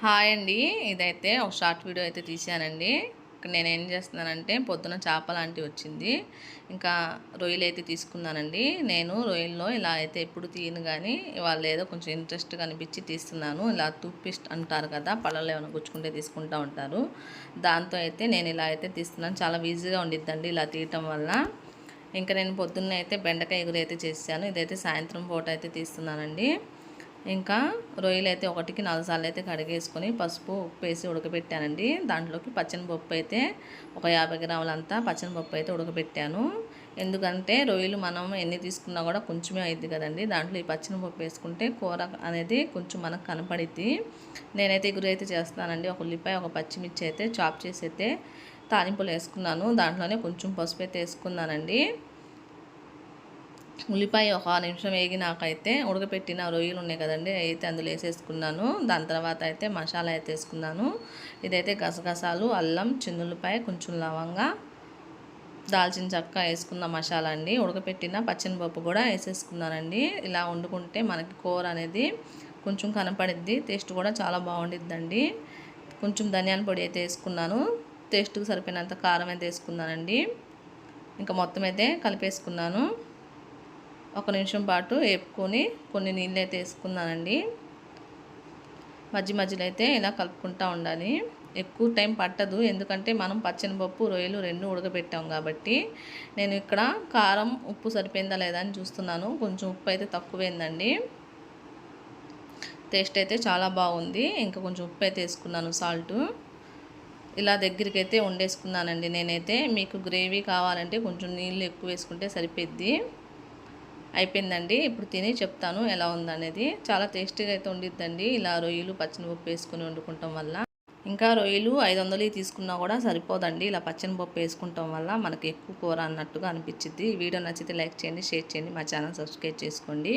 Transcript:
Hi అండి. ఇదైతే ఒక షార్ట్ వీడియో అయితే తీసానండి ఇక్కడ నేను ఏం చేస్తున్నానంటే పొద్దున చేప లాంటివి వచ్చింది. ఇంకా రొయ్యలు అయితే తీసుకున్నానండి. నేను రొయ్యల్లో ఇలా అయితే ఎప్పుడు తీయను కానీ వాళ్ళు ఏదో కొంచెం ఇంట్రెస్ట్గా అనిపించి తీస్తున్నాను. ఇలా టూత్పేస్ట్ అంటారు కదా పళ్ళలో ఏమైనా గుచ్చుకుంటే తీసుకుంటూ ఉంటారు. దాంతో అయితే నేను ఇలా అయితే తీస్తున్నాను. చాలా ఈజీగా ఉండిద్దండి ఇలా తీయటం వల్ల. ఇంకా నేను పొద్దున్నే అయితే బెండకాయ ఎగురు అయితే చేశాను. ఇదైతే సాయంత్రం పూట అయితే తీస్తున్నానండి. ఇంకా రొయ్యలు అయితే ఒకటికి నాలుగు సార్లు అయితే కడిగేసుకొని పసుపు ఉప్పు వేసి ఉడకబెట్టానండి. దాంట్లోకి పచ్చనిపప్పు అయితే ఒక యాభై గ్రాములంతా పచ్చనిపప్పు అయితే ఉడకబెట్టాను. ఎందుకంటే రొయ్యలు మనం ఎన్ని తీసుకున్నా కూడా కొంచెమే అయింది కదండి. దాంట్లో ఈ పచ్చనిపప్పు వేసుకుంటే కూర అనేది కొంచెం మనకు కనపడిద్ది. నేనైతే గురి అయితే చేస్తానండి ఒక ఉల్లిపాయ ఒక పచ్చిమిర్చి అయితే చాప్ చేసి అయితే తాలింపులు వేసుకున్నాను. దాంట్లోనే కొంచెం పసుపు అయితే వేసుకున్నానండి. ఉల్లిపాయ ఒక నిమిషం వేగినాకైతే ఉడకపెట్టిన రొయ్యలు ఉన్నాయి కదండి అయితే అందులో వేసేసుకున్నాను. దాని తర్వాత అయితే మసాలా అయితే వేసుకున్నాను. ఇదైతే గసగసాలు అల్లం చిన్నులపాయ కొంచెం లవంగా దాల్చిన చెక్క వేసుకున్న మసాలా అండి. ఉడకపెట్టిన పచ్చనిపప్పు కూడా వేసేసుకున్నానండి. ఇలా వండుకుంటే మనకి కూర అనేది కొంచెం కనపడిద్ది టేస్ట్ కూడా చాలా బాగుండిద్దండి. కొంచెం ధనియాల పొడి అయితే వేసుకున్నాను. టేస్ట్కి సరిపోయినంత కారం అయితే వేసుకున్నానండి. ఇంకా మొత్తం అయితే కలిపేసుకున్నాను. ఒక నిమిషం పాటు వేపుకొని కొన్ని నీళ్ళు అయితే వేసుకున్నానండి. మధ్య మధ్యలో అయితే ఇలా కలుపుకుంటూ ఉండాలి. ఎక్కువ టైం పట్టదు. ఎందుకంటే మనం పచ్చనిపప్పు రొయ్యలు రెండు ఉడకబెట్టాం కాబట్టి. నేను ఇక్కడ కారం ఉప్పు సరిపోయిందా లేదా అని చూస్తున్నాను. కొంచెం ఉప్పు అయితే తక్కువైందండి. టేస్ట్ అయితే చాలా బాగుంది. ఇంకా కొంచెం ఉప్పు అయితే వేసుకున్నాను సాల్ట్. ఇలా దగ్గరికి అయితే వండేసుకున్నానండి నేనైతే. మీకు గ్రేవీ కావాలంటే కొంచెం నీళ్ళు ఎక్కువ వేసుకుంటే సరిపోద్ది అయిపోయిందండి. ఇప్పుడు తిని చెప్తాను ఎలా ఉందనేది. చాలా టేస్టీగా అయితే ఉండిద్దండి. ఇలా రొయ్యలు పచ్చనిపప్పు వేసుకుని వండుకుంటాం వల్ల. ఇంకా రొయ్యలు ఐదు వందలు తీసుకున్నా కూడా సరిపోదండి. ఇలా పచ్చనిపప్పు వేసుకుంటాం వల్ల మనకి ఎక్కువ కూర అన్నట్టుగా అనిపించింది వీడియో నచ్చితే లైక్ చేయండి షేర్ చేయండి. మా ఛానల్ సబ్స్క్రైబ్ చేసుకోండి.